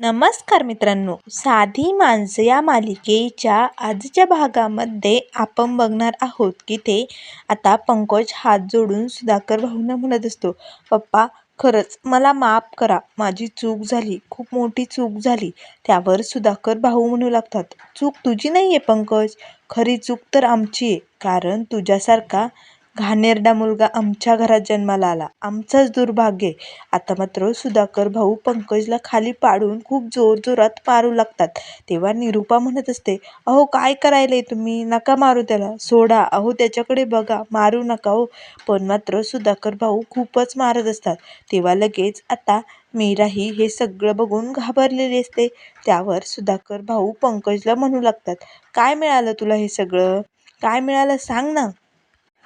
नमस्कार मित्रांनो. साधी माणसं या मालिकेच्या आजच्या भागामध्ये आपण बघणार आहोत की ते आता पंकज हात जोडून सुधाकर भाऊंना म्हणत असतो पप्पा खरंच मला माफ करा. माझी चूक झाली. खूप मोठी चूक झाली. त्यावर सुधाकर भाऊ म्हणू लागतात चूक तुझी नाही आहे पंकज. खरी चूक तर आमची आहे. कारण तुझ्यासारखा घाणेरडा मुलगा आमच्या घरात जन्माला आला. आमचंच दुर्भाग्य. आहे आता मात्र सुधाकर भाऊ पंकजला खाली पाडून खूप जोरजोरात मारू लागतात. तेव्हा निरूपा म्हणत असते अहो काय करायलंय तुम्ही? नका मारू त्याला. सोडा. अहो त्याच्याकडे बघा. मारू नका हो. पण मात्र सुधाकर भाऊ खूपच मारत असतात. तेव्हा लगेच आता मीराही हे सगळं बघून घाबरलेली असते. त्यावर सुधाकर भाऊ पंकजला म्हणू लागतात काय मिळालं तुला हे सगळं? काय मिळालं? सांग ना.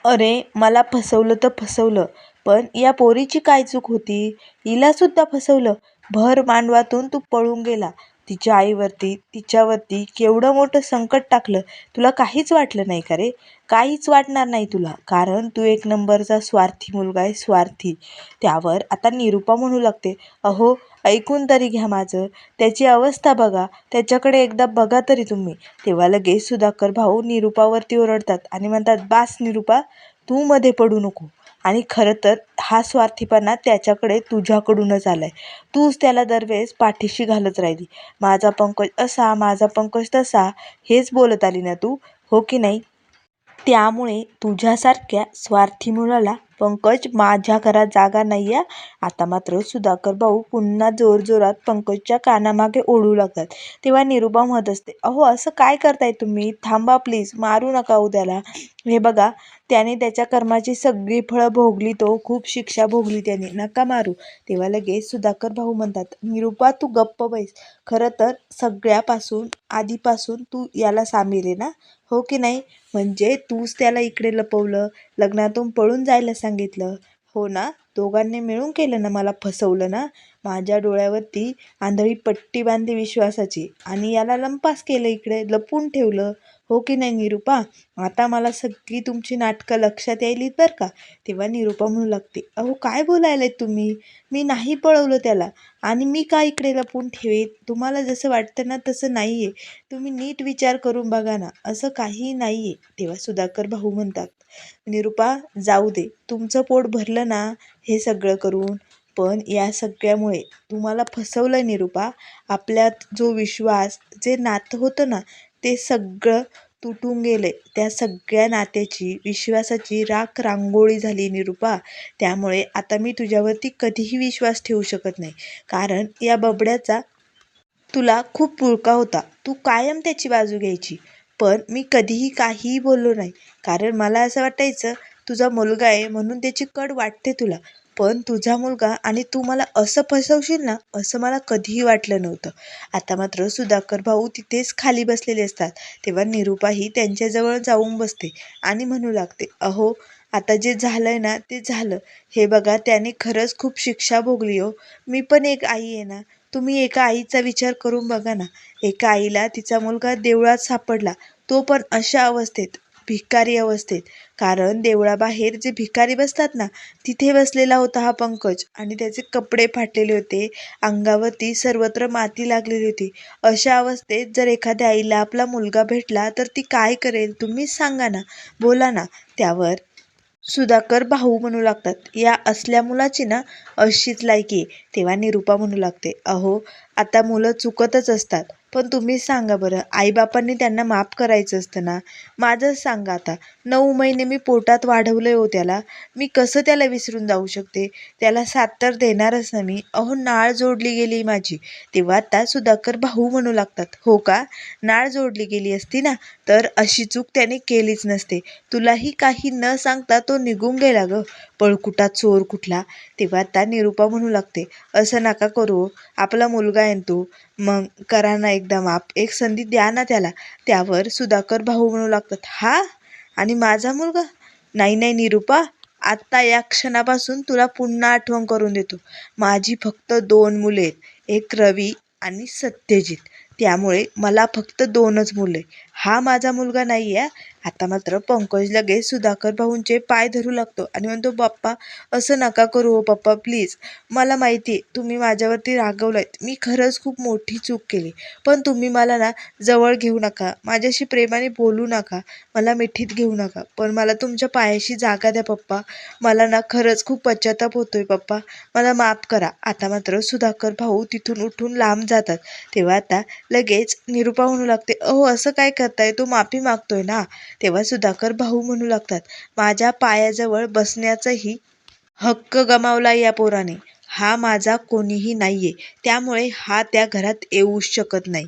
अरे मला फसवलं तर फसवलं पण या पोरीची काय चूक होती? हिलासुद्धा फसवलं. भर मांडवातून तू पळून गेला. तिच्या आईवरती तिच्यावरती केवढं मोठं संकट टाकलं तुला काहीच वाटलं नाही का रे? काहीच वाटणार नाही तुला कारण तू एक नंबरचा स्वार्थी मुलगा आहे स्वार्थी. त्यावर आता निरूपा म्हणू लागते. अहो ऐकून तरी घ्या माझं. त्याची अवस्था बघा. त्याच्याकडे एकदा बघा तरी तुम्ही. तेव्हा लगेच सुधाकर भाऊ निरूपावरती ओरडतात आणि म्हणतात बास निरूपा तू मध्ये पडू नको. आणि खरं तर हा स्वार्थीपणा त्याच्याकडे तुझ्याकडूनच आला आहे तूच त्याला दरवेळेस पाठीशी घालत राहिली. माझा पंकज असा माझा पंकज तसा. हेच बोलत आली ना तू? हो की नाही? त्यामुळे तुझ्यासारख्या स्वार्थी मुलाला पंकज माझ्या घरात जागा नाही आहे आता मात्र सुधाकर भाऊ पुन्हा जोरजोरात पंकजच्या कानामागे ओढू लागतात. तेव्हा निरुपा म्हणत असते अहो असं काय करताय तुम्ही? थांबा प्लीज मारू नका उद्याला. हे बघा त्याने त्याच्या कर्माची सगळी फळं भोगली तो खूप शिक्षा भोगली त्याने. नका मारू. तेव्हा लगेच सुधाकर भाऊ म्हणतात निरुपा तू गप्प बैस. खरं तर सगळ्यापासून आधीपासून तू याला सामील आहे ना? हो की नाही? म्हणजे तूच त्याला इकडे लपवलं लग्नातून पळून जायला सांगितलं. हो ना? दोघांनी मिळून केलं ना मला फसवलं ना? माझ्या डोळ्यावरती आंधळी पट्टी बांधली विश्वासाची. आणि याला लंपास केलं इकडे लपून ठेवलं. हो की नाही निरूपा? आता मला सगळी तुमची नाटकं लक्षात यायलीत बरं का? तेव्हा निरूपा म्हणू लागते अहो काय बोलायला तुम्ही? मी नाही पळवलं त्याला. आणि मी का इकडे लपून ठेवेन तुम्हाला जसं वाटतं ना तसं नाही आहे तुम्ही नीट विचार करून बघा ना असं काही नाही आहे तेव्हा सुधाकर भाऊ म्हणतात. निरूपा जाऊ दे. तुमचं पोट भरलं ना हे सगळं करून. पण या सगळ्यामुळे तुम्हाला फसवलं निरूपा. आपल्यात जो विश्वास जे नातं होतं ना ते सगळं तुटून गेले. त्या सगळ्या नात्याची विश्वासाची राख रांगोळी झाली निरूपा. त्यामुळे आता मी तुझ्यावरती कधीही विश्वास ठेवू शकत नाही. कारण या बबड्याचा तुला खूप पुळका होता. तू कायम त्याची बाजू घ्यायची. पण मी कधीही काहीही बोललो नाही. कारण मला असं वाटायचं तुझा मुलगा आहे म्हणून त्याची कड वाटते तुला. पण तुझा मुलगा आणि तू मला असं फसवशील ना असं मला कधीही वाटलं नव्हतं. आता मात्र सुधाकर भाऊ तिथेच खाली बसलेले असतात. तेव्हा निरूपाही त्यांच्याजवळ जाऊन बसते आणि म्हणू लागते अहो आता जे झालं आहे ना ते झालं. हे बघा त्याने खरंच खूप शिक्षा भोगली हो. मी पण एक आई आहे ना. तुम्ही एका आईचा विचार करून बघा ना. एका आईला तिचा मुलगा देवळात सापडला. तो पण अशा अवस्थेत भिकारी अवस्थेत. कारण देवळाबाहेर जे भिकारी बसतात ना तिथे बसलेला होता हा पंकज. आणि त्याचे कपडे फाटलेले होते अंगावरती सर्वत्र माती लागलेली होती. अशा अवस्थेत जर एखाद्या आईला आपला मुलगा भेटला तर ती काय करेल तुम्हीच सांगा ना बोला ना. त्यावर सुधाकर भाऊ म्हणू लागतात. या असल्या मुलाची ना अशीच लायकी तेव्हा निरूपा म्हणू लागते अहो आता मुलं चुकतच असतात. पण तुम्ही सांगा बरं आईबापांनी त्यांना माफ करायचं असतं ना? माझंच सांगा आता. नऊ महिने मी पोटात वाढवलं हो त्याला. मी कसं त्याला विसरून जाऊ शकते? त्याला साथ तर देणारच ना मी. अहो नाळ जोडली गेली माझी. तेव्हा आता सुधाकर भाऊ म्हणू लागतात. हो का? नाळ जोडली गेली असती ना? तर अशी चूक त्याने केलीच नसते. तुलाही काही न सांगता तो निघून गेला गं. पळकुटा चोर कुठला? तेव्हा आता निरूपा म्हणू लागते असं नका करू आपला मुलगा आहे तू मग करा ना एकदा माप एक संधी द्या ना त्याला त्यावर सुधाकर भाऊ म्हणू लागतात हा? आणि माझा मुलगा? नाही नाही निरूपा आत्ता या क्षणापासून तुला पुन्हा आठवण करून देतो. माझी फक्त दोन मुले आहेत एक रवी आणि सत्यजित. त्यामुळे मला फक्त दोनच मुले हा माझा मुलगा नाही आहे आता मात्र पंकज लगेच सुधाकर भाऊंचे पाय धरू लागतो आणि म्हणतो पप्पा असं नका करू हो पप्पा प्लीज मला माहिती आहे तुम्ही माझ्यावरती रागवलं मी खरंच खूप मोठी चूक केली. पण तुम्ही मला ना जवळ घेऊ नका. माझ्याशी प्रेमाने बोलू नका. मला मिठीत घेऊ नका. पण मला तुमच्या पायाशी जागा द्या पप्पा. मला ना खरंच खूप पश्चाताप होतोय पप्पा. मला माफ करा. आता मात्र सुधाकर भाऊ तिथून उठून लांब जातात. तेव्हा आता लगेच निरुपा म्हणू लागते अहो असं काय करताय तो माफी मागतोय ना? तेव्हा सुधाकर भाऊ म्हणू लागतात माझ्या पायाजवळ बसण्याचाही हक्क गमावला या पोराने. हा माझा कोणीही नाहीये. त्यामुळे हा त्या घरात येऊच शकत नाही.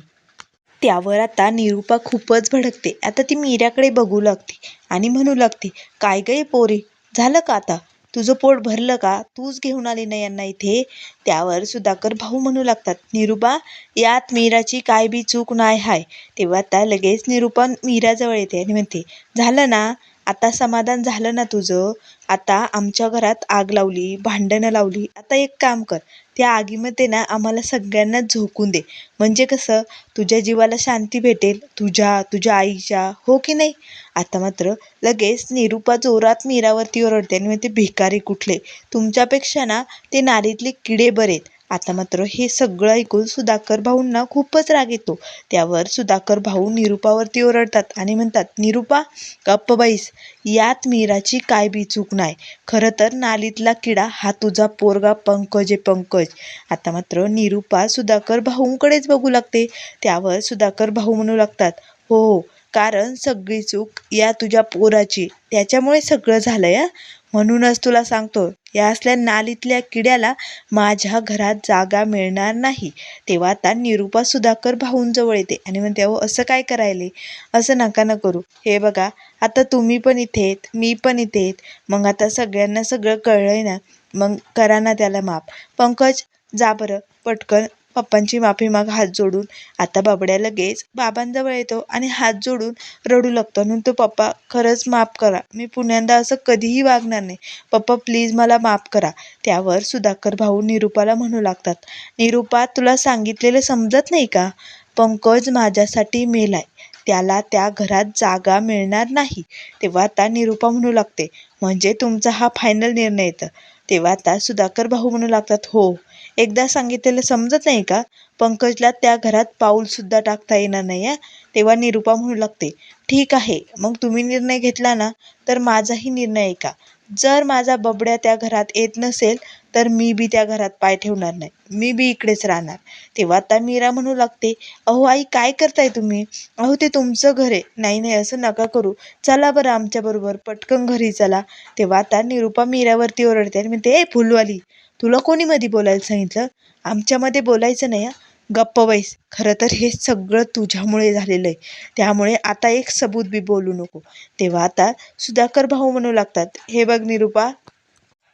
त्यावर आता निरुपा खूपच भडकते. आता ती मीराकडे बघू लागते आणि म्हणू लागते काय गे पोरी? झालं का आता? तुझं पोट भरलं का? तूच घेऊन आली ना यांना इथे? त्यावर सुधाकर भाऊ म्हणू लागतात निरुपा यात मीराची काय बी चूक नाही हाय. तेव्हा आता लगेच निरुपा मीराजवळ येते आणि म्हणते झालं ना? आता समाधान झालं ना तुझं? आता आमच्या घरात आग लावली भांडणं लावली आता एक काम कर. त्या आगीमध्ये ना आम्हाला सगळ्यांना झोकून दे. म्हणजे कसं तुझ्या जीवाला शांती भेटेल तुझ्या तुझ्या आईच्या हो की नाही? आता मात्र लगेच निरूपा जोरात मीरावरती ओरडते आणि म्हणते भिकारी कुठले? तुमच्यापेक्षा ना ते नारीतले किडे बरेत आता मात्र हे सगळं ऐकून सुधाकर भाऊंना खूपच राग येतो. त्यावर सुधाकर भाऊ निरुपावरती ओरडतात आणि म्हणतात निरुपा गप्प बाईस यात मीराची काय बी चूक नाही. खरं तर नालीतला किडा हा तुझा पोरगा पंकज आहे पंकज. आता मात्र निरुपा सुधाकर भाऊंकडेच बघू लागते. त्यावर सुधाकर भाऊ म्हणू लागतात हो हो कारण सगळी चूक या तुझ्या पोराची. त्याच्यामुळे सगळं झालं या म्हणूनच तुला सांगतो या असल्या नालीतल्या किड्याला माझ्या घरात जागा मिळणार नाही. तेव्हा आता निरुपा सुधाकर भाऊंजवळ येते आणि म्हणते अहो असं काय करायले? असं नका ना करू. हे बघा आता तुम्ही पण इथे आहेत मी पण इथे आहेत. मग आता सगळ्यांना सगळं कळलं आहे ना? मग करा ना त्याला माफ पंकज जा बरं पटकन पप्पांची माफी माग हात जोडून. आता बाबड्या लगेच बाबांजवळ येतो आणि हात जोडून रडू लागतो. म्हणून तो पप्पा खरंच माफ करा. मी पुण्यांदा असं कधीही वागणार नाही. पप्पा प्लीज मला माफ करा. त्यावर सुधाकर भाऊ निरुपाला म्हणू लागतात निरुपा तुला सांगितलेलं समजत नाही का? पंकज माझ्यासाठी मेलाय. त्याला त्या घरात जागा मिळणार नाही. तेव्हा आता निरुपा म्हणू लागते म्हणजे तुमचा हा फायनल निर्णय येतं. तेव्हा आता सुधाकर भाऊ म्हणू लागतात हो एकदा सांगितलेलं समजत नाही का? पंकजला त्या घरात पाऊलसुद्धा टाकता येणार नाही आहे तेव्हा निरुपा म्हणू लागते ठीक आहे मग तुम्ही निर्णय घेतला ना तर माझाही निर्णय ऐका. जर माझा बबड्या त्या घरात येत नसेल तर मी बी त्या घरात पाय ठेवणार नाही. मी बी इकडेच राहणार. तेव्हा आता मीरा म्हणू लागते अहो आई काय करताय तुम्ही? अहो ते तुमचं घर आहे. नाही नाही असं नका करू. चला बरं आमच्याबरोबर पटकन घरी चला. तेव्हा आता निरुपा मीरावरती ओरडते आणि म्हणते ए फुलवाली तुला कोणी मध्ये बोलायला सांगितलं? आमच्यामध्ये बोलायचं नाही गप्प बैस. खरं तर हे सगळं तुझ्यामुळे झालेलं आहे. त्यामुळे आता एक सबूत बी बोलू नको. तेव्हा आता सुधाकर भाऊ म्हणू लागतात हे बघ निरुपा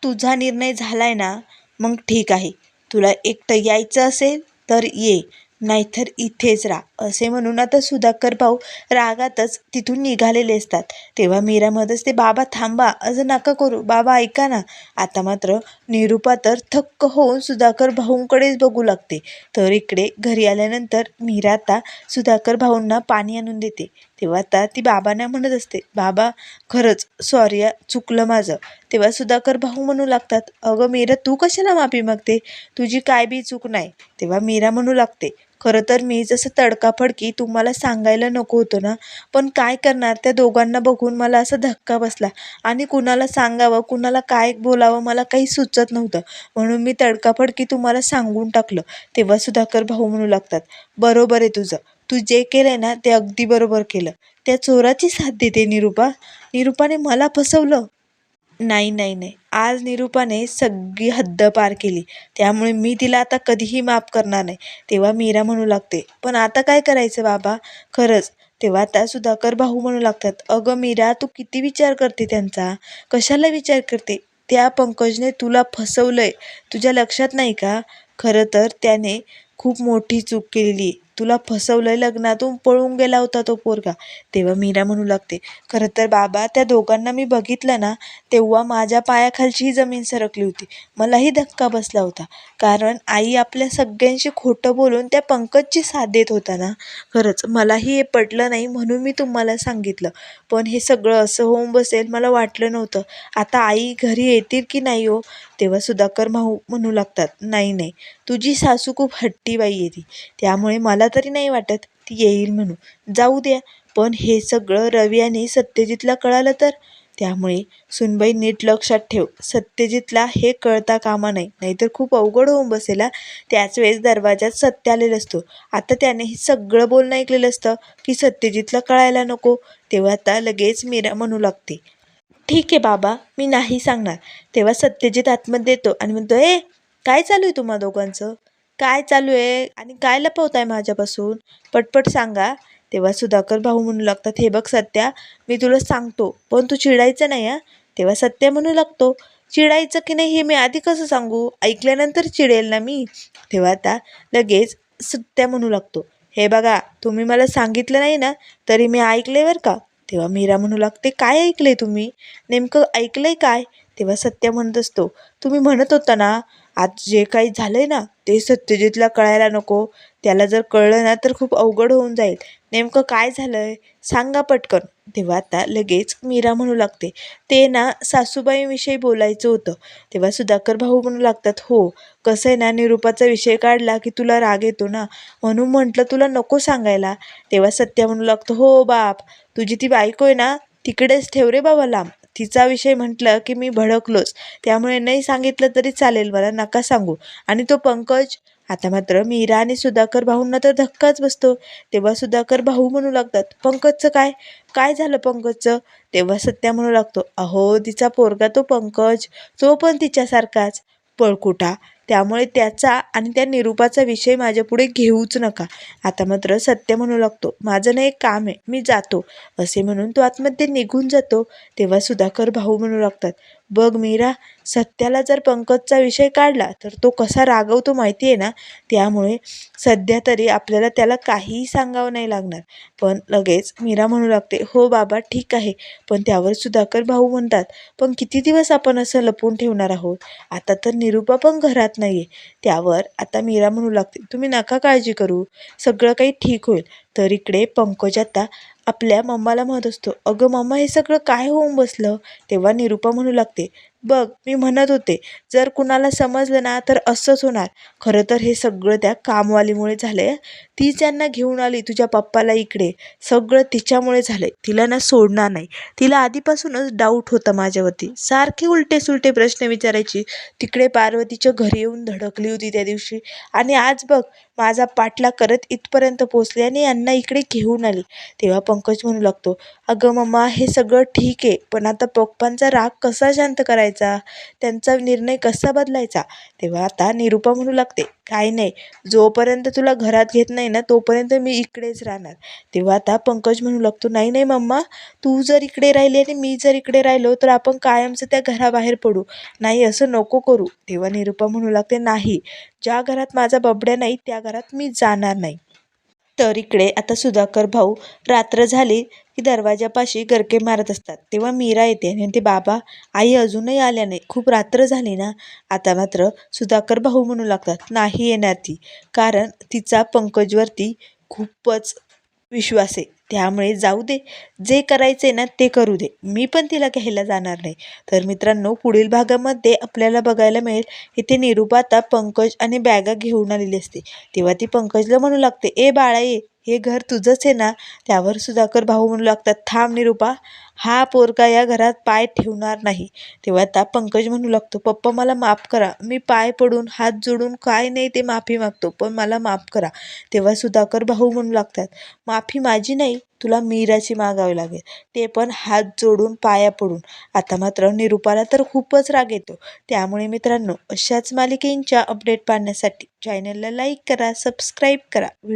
तुझा निर्णय झालाय ना? मग ठीक आहे. तुला एकटं यायचं असेल तर ये. नाहीतर इथेच राहा असे म्हणून आता सुधाकर भाऊ रागातच तिथून निघालेले असतात. तेव्हा मीरामध्येच ते बाबा थांबा असं नका करू. बाबा ऐका ना. आता मात्र निरुपा तर थक्क होऊन सुधाकर भाऊंकडेच बघू लागते. तर इकडे घरी आल्यानंतर मीरा आता सुधाकर भाऊंना पाणी आणून देते. तेव्हा आता ती बाबांना म्हणत असते बाबा खरंच सॉरी चुकलं माझं. तेव्हा सुधाकर भाऊ म्हणू लागतात अगं मीरा तू कशाला माफी मागते? तुझी काय बी चूक नाही. तेव्हा मीरा म्हणू लागते खरं तर मी जसं तडकाफडकी तुम्हाला सांगायला नको होतं ना पण काय करणार त्या दोघांना बघून मला असा धक्का बसला. आणि कुणाला सांगावं कुणाला काय बोलावं मला काही सुचत नव्हतं. म्हणून मी तडकाफडकी तुम्हाला सांगून टाकलं. तेव्हा सुधाकर भाऊ म्हणू लागतात बरोबर आहे तुझं. तू जे केलं आहे ना ते अगदी बरोबर केलं. त्या चोराची साथ देते निरुपा. निरुपाने मला फसवलं. नाही नाही नाही. आज निरूपाने सगळी हद्द पार केली. त्यामुळे मी तिला आता कधीही माफ करणार नाही. तेव्हा मीरा म्हणू लागते पण आता काय करायचं बाबा? खरंच तेव्हा त्या सुधाकर भाऊ म्हणू लागतात अगं मीरा तू किती विचार करते त्यांचा? कशाला विचार करते? त्या पंकजने तुला फसवलंय. तुझ्या लक्षात नाही का? खरं तर त्याने खूप मोठी चूक केलेली तुला फसवलंय लग्नातून पळून गेला होता तो पोरगा. तेव्हा मीरा म्हणू लागते खरं तर बाबा त्या दोघांना मी बघितलं ना तेव्हा माझ्या पायाखालची ही जमीन सरकली होती. मलाही धक्का बसला होता. कारण आई आपल्या सगळ्यांशी खोटं बोलून त्या पंकजची साथ देत होता ना. खरंच मलाही हे पटलं नाही म्हणून मी तुम्हाला सांगितलं. पण हे सगळं असं होऊन बसेल मला वाटलं नव्हतं. आता आई घरी येतील की नाही हो? तेव्हा सुधाकर भाऊ म्हणू लागतात नाही नाही तुझी सासू खूप हट्टी बाई आहे ती त्यामुळे मला तरी नाही वाटत ती येईल म्हणून. जाऊ द्या पण हे सगळं रवी आणि सत्यजितला कळालं तर? त्यामुळे सुनबाई नीट लक्षात ठेव सत्यजितला हे कळता कामा नाही नाहीतर खूप अवघड होऊन बसेला त्याच वेळेस दरवाजात सत्य आलेला असतो. आता त्याने हे सगळं बोलणं ऐकलेलं असतं की सत्यजितला कळायला नको तेव्हा आता लगेच मीरा म्हणू लागते ठीक आहे बाबा मी नाही सांगणार. तेव्हा सत्यजित आतमध्ये येतो आणि म्हणतो ए काय चालू आहे तुम्हा दोघांचं? काय चालू आहे? आणि काय लपवताय माझ्यापासून? पटपट सांगा. तेव्हा सुधाकर भाऊ म्हणू लागतात हे बघ सत्या मी तुला सांगतो पण तू चिडायचं नाही हा? तेव्हा सत्य म्हणू लागतो चिडायचं की नाही हे मी आधी कसं सांगू? ऐकल्यानंतर चिडेल ना मी? तेव्हा आता लगेच सत्या म्हणू लागतो हे बघा तुम्ही मला सांगितलं नाही ना तरी मी ऐकले बरं का? तेव्हा मीरा म्हणू लागते काय ऐकलंय तुम्ही? नेमकं ऐकलंय काय? तेव्हा सत्य म्हणत असतो तुम्ही म्हणत होता ना आज जे काही झालंय ना ते सत्यजितला कळायला नको. त्याला जर कळलं ना तर खूप अवघड होऊन जाईल. नेमकं काय झालंय? सांगा पटकन. तेव्हा आता लगेच मीरा म्हणू लागते ते ना सासूबाईंविषयी बोलायचं होतं. तेव्हा सुधाकर भाऊ म्हणू लागतात हो कसं आहे ना निरूपाचा विषय काढला की तुला राग येतो ना. म्हणून म्हटलं तुला नको सांगायला. तेव्हा सत्या म्हणू लागतो हो बाप. तुझी ती बायको आहे ना तिकडेच ठेव रे बाबा लांब. तिचा विषय म्हटलं की मी भडकलोच. त्यामुळे नाही सांगितलं तरी चालेल मला नका सांगू. आणि तो पंकज आता मात्र मीरा आणि सुधाकर भाऊंना तर धक्काच बसतो. तेव्हा सुधाकर भाऊ म्हणू लागतात पंकजचं काय? काय झालं पंकजचं? तेव्हा सत्या म्हणू लागतो अहो तिचा पोरगा तो पंकज तो पण तिच्यासारखाच. पळकुटा त्यामुळे त्याचा आणि त्या निरूपाचा विषय माझ्यापुढे घेऊच नका. आता मात्र सत्य म्हणू लागतो. माझं ना एक काम आहे. मी जातो. असे म्हणून तो आतमध्ये निघून जातो. तेव्हा सुधाकर भाऊ म्हणू लागतात बघ मीरा सत्याला जर पंकजचा विषय काढला तर तो कसा रागवतो माहिती आहे ना? त्यामुळे सध्या तरी आपल्याला त्याला काहीही सांगावं नाही लागणार. पण लगेच मीरा म्हणू लागते हो बाबा ठीक आहे. पण त्यावर सुधाकर भाऊ म्हणतात पण किती दिवस आपण असं लपून ठेवणार आहोत? आता तर निरूपा पण घरात नाही आहे त्यावर आता मीरा म्हणू लागते तुम्ही नका काळजी करू. सगळं काही ठीक होईल. तर इकडे पंकज आता आपल्या मम्माला म्हणत असतो अगं मम्मा हे सगळं काय होऊन बसलं? तेव्हा निरूपा म्हणू लागते बघ मी म्हणत होते जर कुणाला समजलं ना तर असंच होणार. खरं तर हे सगळं त्या कामवालीमुळे झालं आहे ती ज्यांना घेऊन आली तुझ्या पप्पाला इकडे सगळं तिच्यामुळे झालं आहे तिला ना सोडणार नाही. तिला आधीपासूनच डाऊट होता माझ्यावरती. सारखे उलटे सुलटे प्रश्न विचारायची. तिकडे पार्वतीच्या घरी येऊन धडकली होती त्या दिवशी. आणि आज बघ माझा पाठला करत इथपर्यंत पोचले आणि यांना इकडे घेऊन आली. तेव्हा पंकज म्हणू लागतो अगं मम्मा हे सगळं ठीक आहे पण आता पप्पांचा राग कसा शांत करायचा? त्यांचा निर्णय कसा बदलायचा? तेव्हा आता निरूपा म्हणू लागते काय नाही जोपर्यंत तुला घरात घेत नाही ना तोपर्यंत मी इकडेच राहणार. तेव्हा आता पंकज म्हणू लागतो नाही नाही मम्मा तू जर इकडे राहिली आणि मी जर इकडे राहिलो तर आपण कायमचं त्या घराबाहेर पडू. नाही असं नको करू. तेव्हा निरूपा म्हणू लागते नाही ज्या घरात माझा बबड्या नाही त्या घरात मी जाणार नाही. तर इकडे आता सुधाकर भाऊ रात्र झाली की दरवाजापाशी गरके मारत असतात. तेव्हा मीरा येते आणि म्हणते बाबा आई अजूनही आल्या नाही खूप रात्र झाली ना? आता मात्र सुधाकर भाऊ म्हणू लागतात नाही येणार ती. कारण तिचा पंकजवरती खूपच विश्वास आहे. त्यामुळे जाऊ दे. जे करायचे ना ते करू दे. मी पण तिला घ्यायला जाणार नाही. तर मित्रांनो पुढील भागामध्ये आपल्याला बघायला मिळेल इथे निरूपा आता पंकज आणि बॅगा घेऊन आलेली असते. तेव्हा ती पंकजला म्हणू लागते ए बाळा ये. हे घर तुझंच आहे ना? त्यावर सुधाकर भाऊ म्हणू लागतात थांब निरूपा हा पोरगा या घरात पाय ठेवणार नाही. तेव्हा आता पंकज म्हणू लागतो पप्पा मला माफ करा मी पाय पडून हात जोडून काय नाही ते माफी मागतो पण मला माफ करा. तेव्हा सुधाकर भाऊ म्हणू लागतात माफी माझी नाही तुला मीराची मागावी लागेल. ते पण हात जोडून पाया पडून. आता मात्र निरूपाला तर खूपच राग येतो. त्यामुळे मित्रांनो अशाच मालिकेंच्या अपडेट पाहण्यासाठी चॅनलला लाईक करा सबस्क्राईब करा. व्हिडिओ